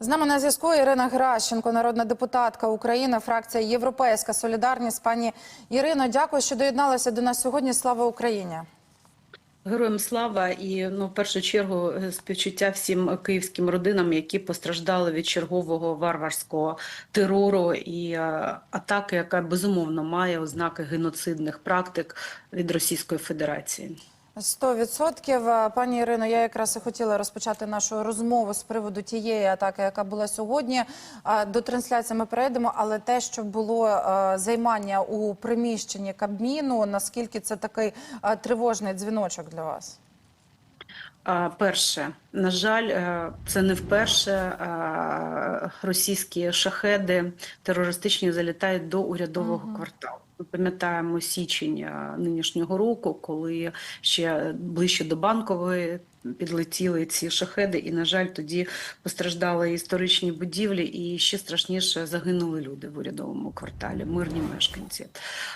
З нами на зв'язку Ірина Гращенко, народна депутатка України, фракція Європейська Солідарність. Пані Ірино, дякую, що доєдналися до нас сьогодні. Слава Україні! Героям слава і ну в першу чергу е, співчуття всім київським родинам, які постраждали від чергового варварського терору і е, атаки, яка безумовно має ознаки геноцидних практик від Російської Федерації. Сто відсотків, пані Ірино. Я якраз і хотіла розпочати нашу розмову з приводу тієї атаки, яка була сьогодні. До трансляції ми перейдемо, але те, що було е, займання у приміщенні Кабміну, наскільки це такий е, тривожний дзвіночок для вас? Перше, на жаль, е, це не вперше е, російські шахеди терористичні залітають до урядового кварталу. Ми пам'ятаємо січень нинішнього року, коли ще ближче до банкової підлетіли ці шахеди, і, на жаль, тоді постраждали історичні будівлі, і ще страшніше загинули люди в урядовому кварталі, мирні мешканці.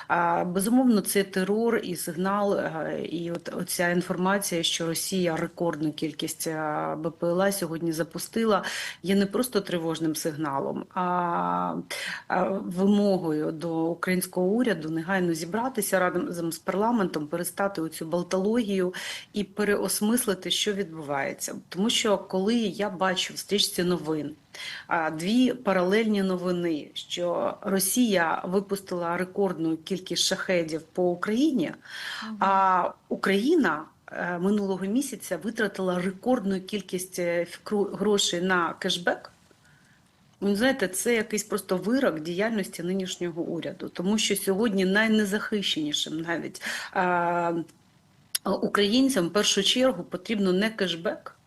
А, Безумовно, це терор і сигнал, е, і от оця інформація, що Росія рекордну кількість е, БПЛА сьогодні запустила, є не просто тривожним сигналом, а вимогою до українського уряду негайно зібратися разом з парламентом, перестати оцю балтологію і переосмислити, що відбувається. Тому що коли я бачу в стрічці новин дві паралельні новини, що Росія випустила рекордну кількість шахедів по Україні, а Україна. е, Минулого місяця витратила рекордну кількість е, грошей на кешбек. Ну, знаєте, це якийсь просто вирок діяльності нинішнього уряду, тому що сьогодні найнезахищенішим навіть українцям в першу чергу потрібно не кешбек,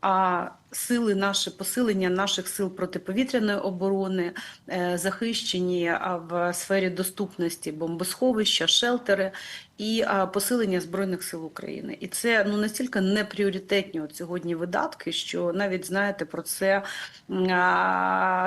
а сили наші, посилення наших сил протиповітряної оборони, е, захищені в сфері доступності бомбосховища, шелтери і посилення Збройних сил України. І це ну настільки непріоритетні от сьогодні видатки, що навіть знаєте про це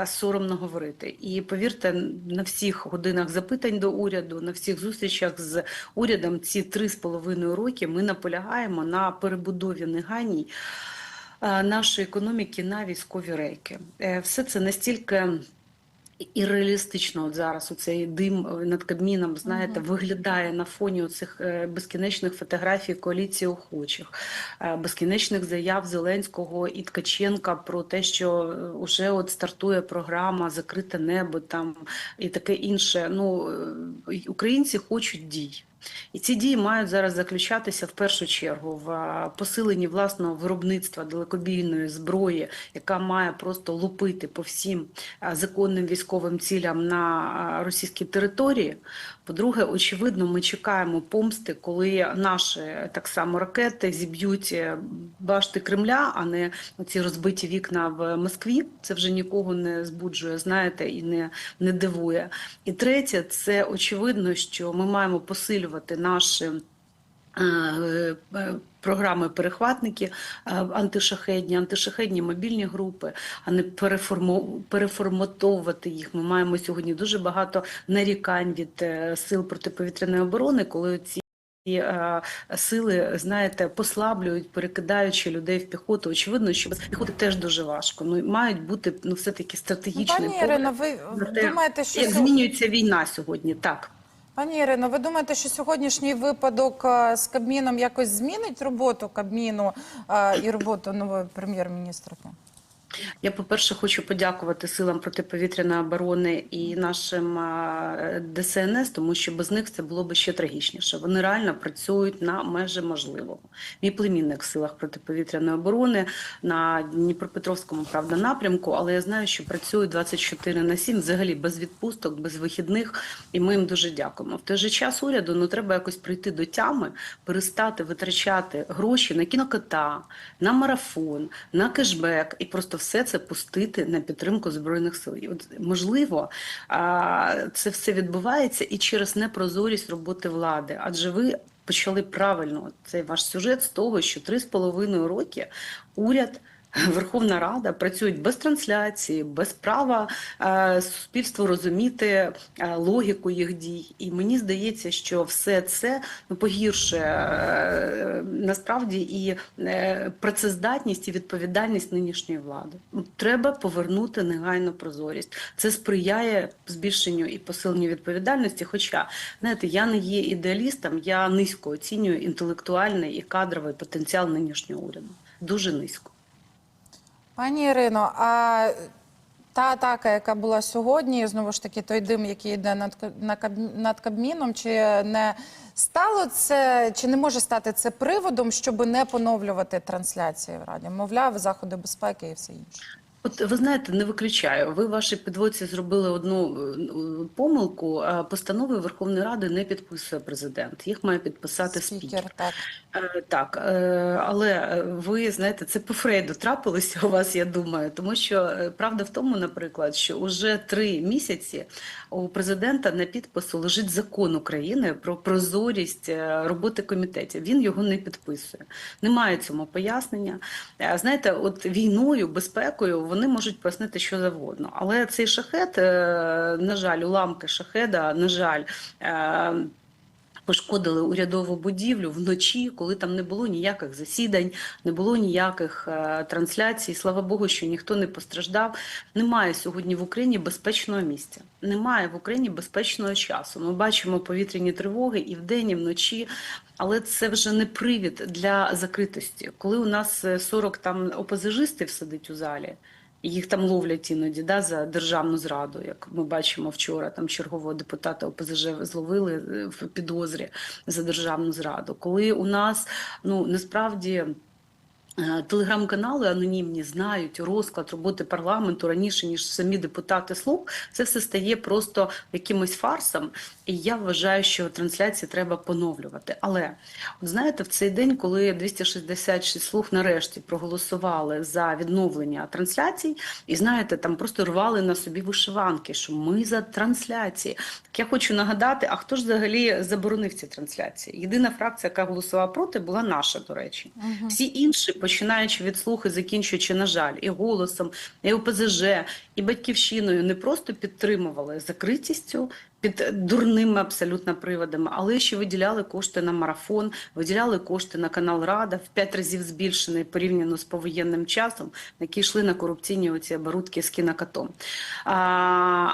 соромно говорити. І повірте, на всіх годинах запитань до уряду, на всіх зустрічах з урядом ці три з половиною роки ми наполягаємо на перебудові негайній е, нашої економіки на військові рейки. Е, Все це настільки. І реалістично от зараз у цей дим е, над Кабміном, знаєте, Мгм. виглядає на фоні цих безкінечних фотографій коаліції охочих, е, безкінечних заяв Зеленського і Ткаченка про те, що вже от стартує програма Закрите небо там і таке інше. Ну е, українці хочуть дій. І ці дії мають зараз заключатися в першу чергу в посиленні власного виробництва далекобійної зброї, яка має просто лупити по всім законним військовим цілям на російській території. По-друге, очевидно, ми чекаємо помсти, коли наші так само ракети зіб'ють е, башти Кремля, а не ці розбиті вікна в Москві. Це вже нікого не збуджує, знаєте, і не, не дивує. І третє, це очевидно, що ми маємо посилювати наші. Програми перехватники е, антишахедні, антишахедні мобільні групи, а не переформатовувати їх. Ми маємо сьогодні дуже багато нарікань від е, сил протиповітряної оборони, коли ці е, сили, знаєте, послаблюють, перекидаючи людей в піхоту. Очевидно, що без піхоти теж дуже важко. Ну мають бути ну все таки Ну, стратегічний Пані Ірино, погляд ви думаєте, що як змінюється війна сьогодні? Так. Пані Ірино, ви думаєте, що сьогоднішній випадок е, з Кабміном якось змінить роботу Кабміну е, і роботу нової прем'єр-міністрки? Я, по-перше, хочу подякувати силам протиповітряної оборони і нашим ДСНС, тому що без них це було б ще трагічніше. Вони реально працюють на межі можливого. Мій племінник в силах протиповітряної оборони на Дніпропетровському правда напрямку, але я знаю, що працюють 24 на 7, взагалі без відпусток, без вихідних, і ми їм дуже дякуємо. В той же час уряду ну треба якось прийти до тями, перестати витрачати гроші на кінокота, на марафон, на кешбек і просто все це пустити на підтримку збройних сил. І от можливо, це все відбувається і через непрозорість роботи влади, адже ви. Почали правильно цей ваш сюжет з того, що три з половиною роки уряд Верховна Рада працюють без трансляції, без права е, суспільству розуміти е, логіку їх дій. І мені здається, що все це ну, погіршує е, насправді і працездатність і відповідальність нинішньої влади. Ну, Треба повернути негайно прозорість. Це сприяє збільшенню і посиленню відповідальності. Хоча, знаєте, я не є ідеалістом, я низько оцінюю інтелектуальний і кадровий потенціал нинішнього уряду. Дуже низько. Пані Ірино, а та атака, яка була сьогодні, знову ж таки, той дим, який йде над, над Кабміном, чи не стало це, чи не може стати це приводом, щоб не поновлювати трансляції в раді? Мовляв, заходи безпеки і все інше. От ви знаєте, не виключаю. Ви в вашій підводці зробили одну е, помилку. Постанови Верховної Ради не підписує президент. Їх має підписати спікер. Спікер, так. Е, Так, е, але ви знаєте, це по Фрейду трапилося у вас, я думаю, тому що правда в тому, наприклад, що уже три місяці у президента на підпису лежить закон України про прозорість роботи комітетів. Він його не підписує. Немає цьому пояснення. Знаєте, от війною, безпекою вони можуть пояснити що завгодно. Але цей шахет, е, на жаль, уламки шахеда, на жаль. е, Пошкодили урядову будівлю вночі, коли там не було ніяких засідань, не було ніяких е, трансляцій. Слава Богу, що ніхто не постраждав. Немає сьогодні в Україні безпечного місця. Немає в Україні безпечного часу. Ми бачимо повітряні тривоги і вдень, і вночі. Але це вже не привід для закритості. Коли у нас е, 40 там опозижистів сидить у залі. Їх там ловлять іноді да, за державну зраду, як ми бачимо вчора. Там чергового депутата ОПЗЖ зловили е, в підозрі за державну зраду. Коли у нас ну насправді. Е, Телеграм-канали анонімні знають розклад роботи парламенту раніше ніж самі депутати слуг. Це все стає просто якимось фарсом. І я вважаю, що трансляції треба поновлювати. Але от знаєте, в цей день, коли 266 слуг нарешті проголосували за відновлення трансляцій, і знаєте, там просто рвали на собі вишиванки, що ми за трансляції. Так я хочу нагадати, а хто ж взагалі заборонив ці трансляції? Єдина фракція, яка голосувала проти, була наша, до речі. Всі інші, починаючи від слух і закінчуючи, на жаль, і голосом, і ОПЗЖ, і батьківщиною, не просто підтримували закритістю. Під дурними абсолютно приводами, але ще виділяли кошти на марафон, виділяли кошти на канал Рада в п'ять разів збільшений порівняно з повоєнним часом, які йшли на корупційні оці оборудки з кінокатом. А,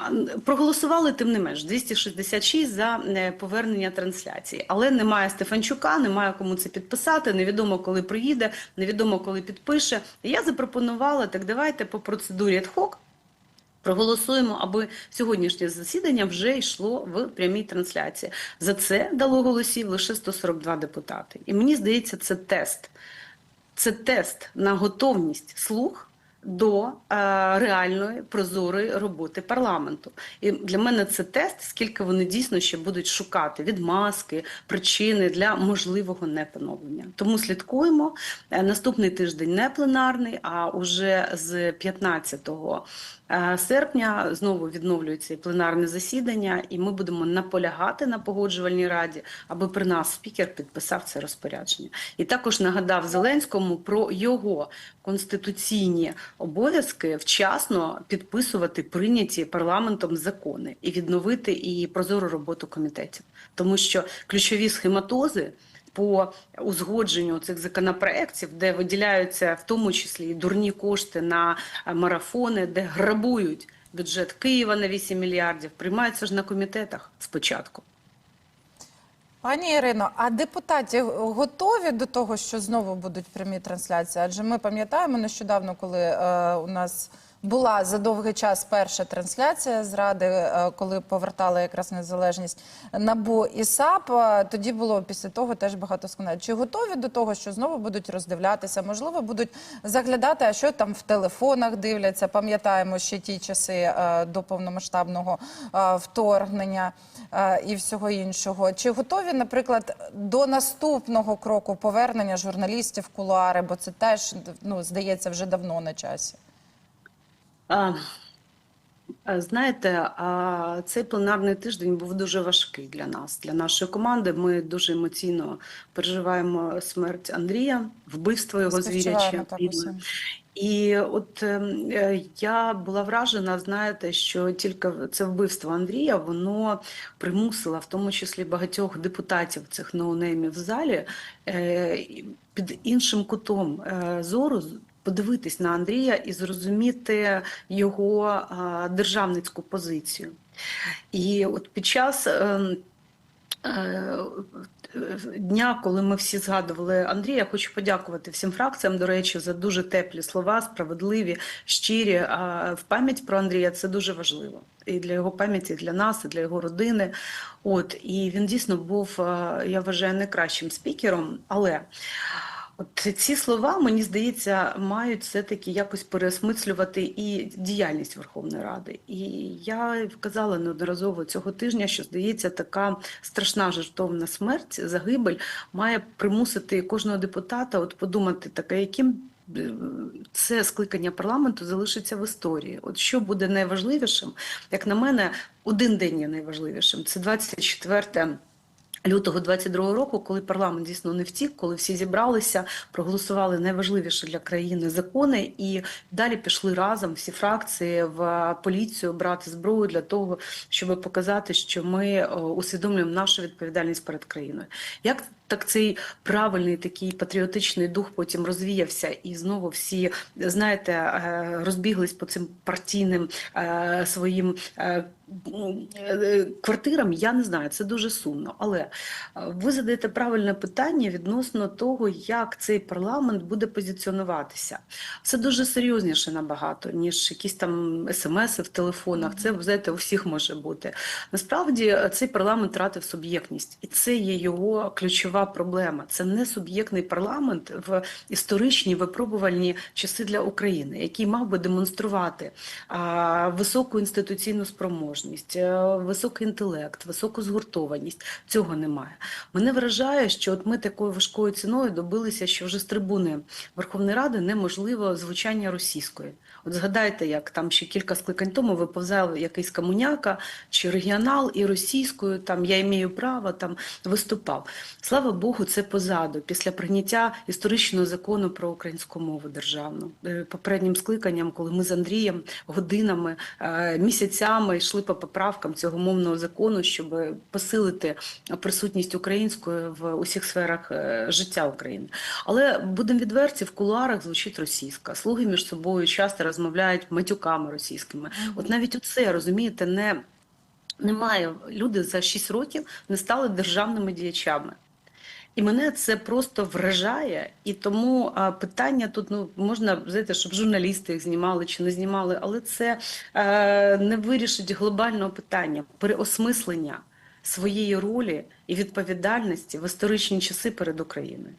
проголосували тим не менш 266 за е, повернення трансляції, але немає Стефанчука, немає кому це підписати. Невідомо коли приїде, невідомо коли підпише. Я запропонувала так. Давайте по процедурі hoc Проголосуємо, аби сьогоднішнє засідання вже йшло в прямій трансляції. За це дало голосів лише 142 депутати. І мені здається, це тест. Це тест на готовність слуг до е, реальної прозорої роботи парламенту. І для мене це тест, скільки вони дійсно ще будуть шукати відмазки, причини для можливого непоновлення. Тому слідкуємо. Е, Наступний тиждень не пленарний, а уже з 15 Е, серпня знову відновлюється пленарне засідання, і ми будемо наполягати на погоджувальній раді, аби при нас спікер підписав це розпорядження. І також нагадав Зеленському про його конституційні обов'язки вчасно підписувати прийняті парламентом закони і відновити і прозору роботу комітетів, тому що ключові схематози по узгодженню цих законопроєктів, де виділяються в тому числі і дурні кошти на е, марафони, де грабують бюджет Києва на 8 мільярдів, приймаються ж на комітетах спочатку. Пані Ірино, а депутати готові до того, що знову будуть прямі трансляції? Адже ми пам'ятаємо нещодавно, коли е, у нас була за довгий час перша трансляція з ради, е, коли повертали якраз незалежність НАБУ і САП. е, Тоді було після того теж багато скандалів. Чи готові до того, що знову будуть роздивлятися? Можливо, будуть заглядати, а що там в телефонах дивляться? Пам'ятаємо ще ті часи е, до повномасштабного вторгнення і всього іншого. Чи готові, наприклад, до наступного кроку повернення журналістів в кулуари? Бо це теж ну здається вже давно на часі. А, Знаєте, цей пленарний тиждень був дуже важкий для нас, для нашої команди. Ми дуже емоційно переживаємо смерть Андрія, вбивство його звіряче. І- от ем, е, я була вражена, знаєте, що тільки це вбивство Андрія, воно примусило, в тому числі багатьох депутатів цих ноунеймів в залі, е, під іншим кутом е, зору подивитись на Андрія і зрозуміти його державницьку позицію. І от під час. ем, е, Дня, коли ми всі згадували Андрія, я хочу подякувати всім фракціям, до речі, за дуже теплі слова, справедливі, щирі. А в пам'ять про Андрія це дуже важливо. І для його пам'яті, і для нас, і для його родини. От і він дійсно був, е, я вважаю, найкращим спікером. Але от ці слова, мені здається, мають все-таки якось переосмислювати і діяльність Верховної Ради. І я казала неодноразово цього тижня, що здається, така страшна жертовна смерть, загибель має примусити кожного депутата от подумати таке, яким. е, Це скликання парламенту залишиться в історії. От що буде найважливішим, як на мене, один день є найважливішим. Це 24 лютого 22 року, коли парламент дійсно не втік, коли всі зібралися, проголосували найважливіші для країни закони, і далі пішли разом всі фракції в поліцію брати зброю для того, щоб показати, що ми е, усвідомлюємо нашу відповідальність перед країною. Як так цей правильний такий патріотичний дух потім розвіявся, і знову всі знаєте е, розбіглись по цим партійним е, своїм е, квартирам. Я не знаю, це дуже сумно. Але ви задаєте правильне питання відносно того, як цей парламент буде позиціонуватися. Це дуже серйозніше набагато, ніж якісь там смс в телефонах. Це знаєте, у всіх може бути. Насправді цей парламент втратив суб'єктність, і це є його ключова проблема. Це не суб'єктний парламент в історичні випробувальні часи для України, який мав би демонструвати високу інституційну спроможність, е, високий інтелект, високу згуртованість. Цього немає. Мене вражає, що от ми такою важкою ціною добилися, що вже з трибуни Верховної Ради неможливо звучання російської. От згадайте, як там ще кілька скликань тому виповзав якийсь комуняка чи регіонал і російською там я маю право там виступав. Слава Богу, це позаду. Після прийняття історичного закону про українську мову державну Е, попереднім скликанням, коли ми з Андрієм годинами, е, місяцями йшли по поправкам цього мовного закону, щоб посилити присутність української в усіх сферах е, життя України. Але будемо відверті, в кулуарах звучить російська. Слуги між собою часто розмовляють матюками російськими. От навіть оце розумієте, не немає люди за 6 років не стали державними діячами. І мене це просто вражає, і тому а, питання тут ну можна знаєте, щоб журналісти їх знімали чи не знімали, але це е, не вирішить глобального питання переосмислення своєї ролі і відповідальності в історичні часи перед Україною.